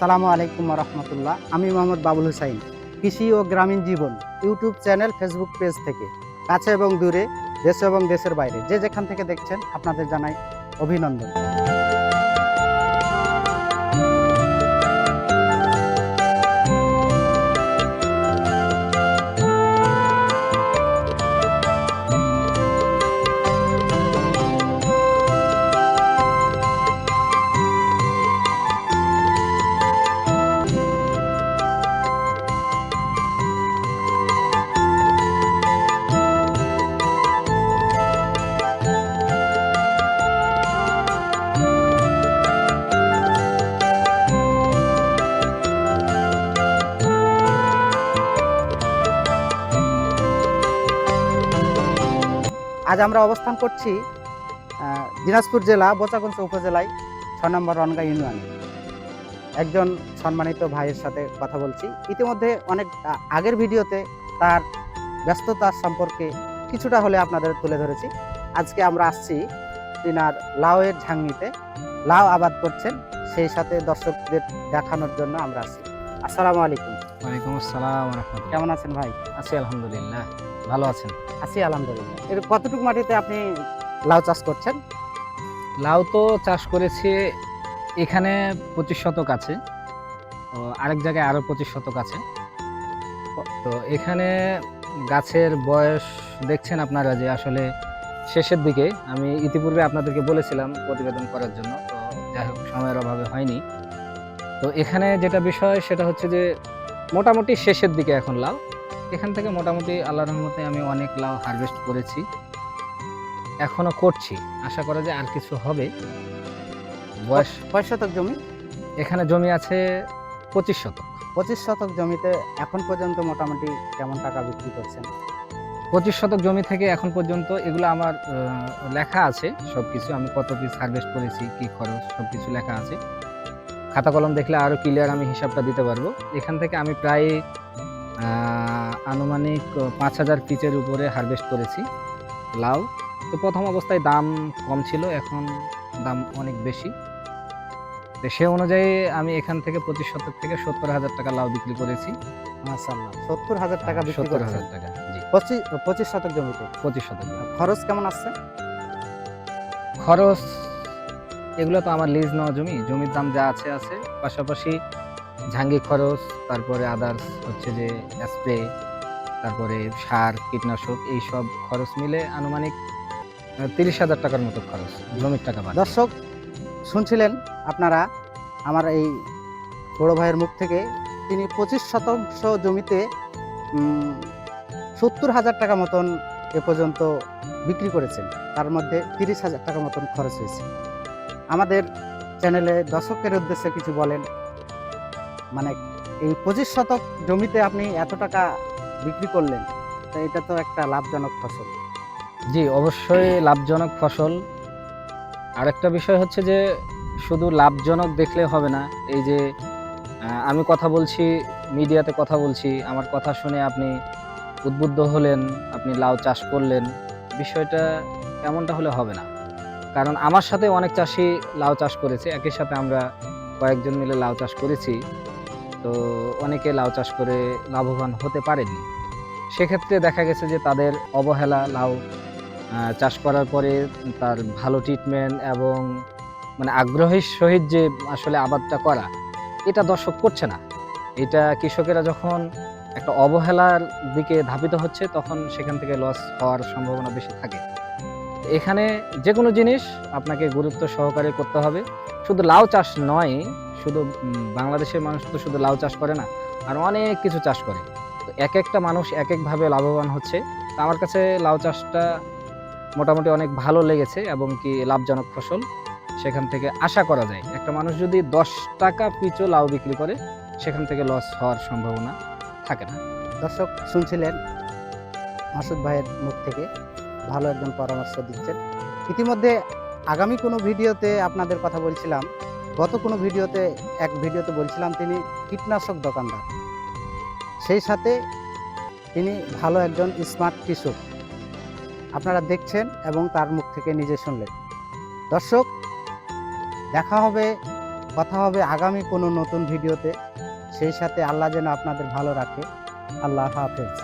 আসসালামু আলাইকুম রহমতুল্লাহ। আমি মোহাম্মদ বাবুল হুসাইন, কৃষি ও গ্রামীণ জীবন, ইউটিউব চ্যানেল, ফেসবুক পেজ থেকে। কাছে এবং দূরে, দেশ এবং দেশের বাইরে, যে যেখান থেকে দেখছেন, আপনাদের জানাই অভিনন্দন। আজ আমরা অবস্থান করছি দিনাজপুর জেলা, বোচাগঞ্জ উপজেলায় ছ নম্বর রনগা ইউনিয়নে। একজন সম্মানিত ভাইয়ের সাথে কথা বলছি। ইতিমধ্যে অনেক আগের ভিডিওতে তার ব্যস্ততার সম্পর্কে কিছুটা হলে আপনাদের তুলে ধরেছি। আজকে আমরা আসছি তিনার লাউয়ের ঝাংনিতে। লাউ আবাদ করছেন, সেই সাথে দর্শকদের দেখানোর জন্য আমরা আসছি। আসসালামু আলাইকুম। ওয়ালাইকুম আসসালাম রহমতুল্লাহ। কেমন আছেন ভাই? আছি আলহামদুলিল্লাহ ভালো আছেন? আছি আলহামদুলিল্লাহ। এর কতটুকু মাটিতে আপনি লাউ চাষ করছেন? লাউ তো চাষ করেছি এখানে পঁচিশ শতক আছে আরেক জায়গায় আরও পঁচিশ শতক আছে। তো এখানে গাছের বয়স দেখছেন আপনারা যে আসলে শেষের দিকে আমি ইতিপূর্বে আপনাদেরকে বলেছিলাম প্রতিবেদন করার জন্য তো যাই হোক সময়ের অভাবে হয়নি। তো এখানে যেটা বিষয় সেটা হচ্ছে যে মোটামুটি শেষের দিকে এখন লাউ। এখান থেকে মোটামুটি আল্লাহ রহমতে আমি অনেক লাউ হারভেস্ট করেছি। এখনও করছি। আশা করা যায় আর কিছু হবে। বয়স কয় শতক জমি? এখানে জমি আছে পঁচিশ শতক। পঁচিশ শতক জমিতে এখন পর্যন্ত মোটামুটি কেমন টাকা বিক্রি করছেন? পঁচিশ শতক জমি থেকে এখন পর্যন্ত এগুলো আমার লেখা আছে। সব কিছু আমি কত পিস হারভেস্ট করেছি কি খরচ সব কিছু লেখা আছে। খাতা কলম দেখলে আরও ক্লিয়ার আমি হিসাবটা দিতে পারব। এখান থেকে আমি প্রায় আনুমানিক পাঁচ হাজার পিচের উপরে হারভেস্ট করেছি। লাউ। তো প্রথম অবস্থায় দাম কম ছিল এখন দাম অনেক বেশি। তো সে অনুযায়ী আমি এখান থেকে পঁচিশ শতক থেকে সত্তর হাজার টাকা লাউ বিক্রি করেছি। সত্তর হাজার টাকা সত্তর হাজার টাকা জি। পঁচিশ পঁচিশ শতক জমিতে? পঁচিশ শতক খরচ কেমন আসছে? খরচ এগুলো তো আমার লিজ নেওয়া জমি, জমির দাম যা আছে আছে। পাশাপাশি ঝাঙ্গি খরচ, তারপরে আদার্স হচ্ছে যে স্প্রে তারপরে সার, কীটনাশক এই সব খরচ মিলে আনুমানিক তিরিশ হাজার টাকার মতো খরচ, জমির টাকা দর্শক, শুনছিলেন আপনারা আমার এই বড় ভাইয়ের মুখ থেকে, তিনি পঁচিশ শতাংশ জমিতে সত্তর হাজার টাকা মতন এ পর্যন্ত বিক্রি করেছেন। তার মধ্যে তিরিশ হাজার টাকা মতন খরচ হয়েছে। আমাদের চ্যানেলে দর্শকের উদ্দেশ্যে কিছু বলেন। মানে এই পঁচিশ শতক জমিতে আপনি এত টাকা বিক্রি করলেন, তো এটা তো একটা লাভজনক ফসল। জি, অবশ্যই লাভজনক ফসল। আরেকটা বিষয় হচ্ছে যে, শুধু লাভজনক দেখলে হবে না, এই যে আমি কথা বলছি, মিডিয়াতে কথা বলছি, আমার কথা শুনে আপনি উদ্বুদ্ধ হলেন, আপনি লাউ চাষ করলেন, বিষয়টা এমনটা হলে হবে না। কারণ আমার সাথে অনেক চাষি লাউ চাষ করেছে একই সাথে আমরা কয়েকজন মিলে লাউ চাষ করেছি। তো অনেকে লাউ চাষ করে লাভবান হতে পারেনি। সেক্ষেত্রে দেখা গেছে যে তাদের অবহেলা লাউ চাষ করার পরে তার ভালো ট্রিটমেন্ট এবং মানে আগ্রহের সহিত যে আসলে আবাদটা করা, এটা দর্শক করছে না। এটা কৃষকেরা যখন একটা অবহেলার দিকে ধাবিত হচ্ছে, তখন সেখান থেকে লস হওয়ার সম্ভাবনা বেশি থাকে। এখানে যে কোনো জিনিস আপনাকে গুরুত্ব সহকারে করতে হবে। শুধু লাউ চাষ নয়, শুধু বাংলাদেশের মানুষ তো শুধু লাউ চাষ করে না, আর অনেক কিছু চাষ করে। তো এক একটা মানুষ এক একভাবে লাভবান হচ্ছে। আমার কাছে লাউ চাষটা মোটামুটি অনেক ভালো লেগেছে এবং কি লাভজনক ফসল। সেখান থেকে আশা করা যায়, একটা মানুষ যদি দশ টাকা পিছু লাউ বিক্রি করে, সেখান থেকে লস হওয়ার সম্ভাবনা থাকে না। দর্শক, শুনছিলেন মাসুদ ভাইয়ের মুখ থেকে। ভালো একজন পরামর্শ দিচ্ছেন। ইতিমধ্যে আগামী কোনো ভিডিওতে আপনাদের কথা বলছিলাম, গত কোনো ভিডিওতে, এক ভিডিওতে বলছিলাম তিনি কীটনাশক দোকানদার। সেই সাথে তিনি ভালো একজন স্মার্ট কৃষক। আপনারা দেখছেন এবং তার মুখ থেকে নিজে শুনলেন। দর্শক, দেখা হবে, কথা হবে আগামী কোনো নতুন ভিডিওতে। সেই সাথে আল্লাহ যেন আপনাদের ভালো রাখে। আল্লাহ হাফেজ।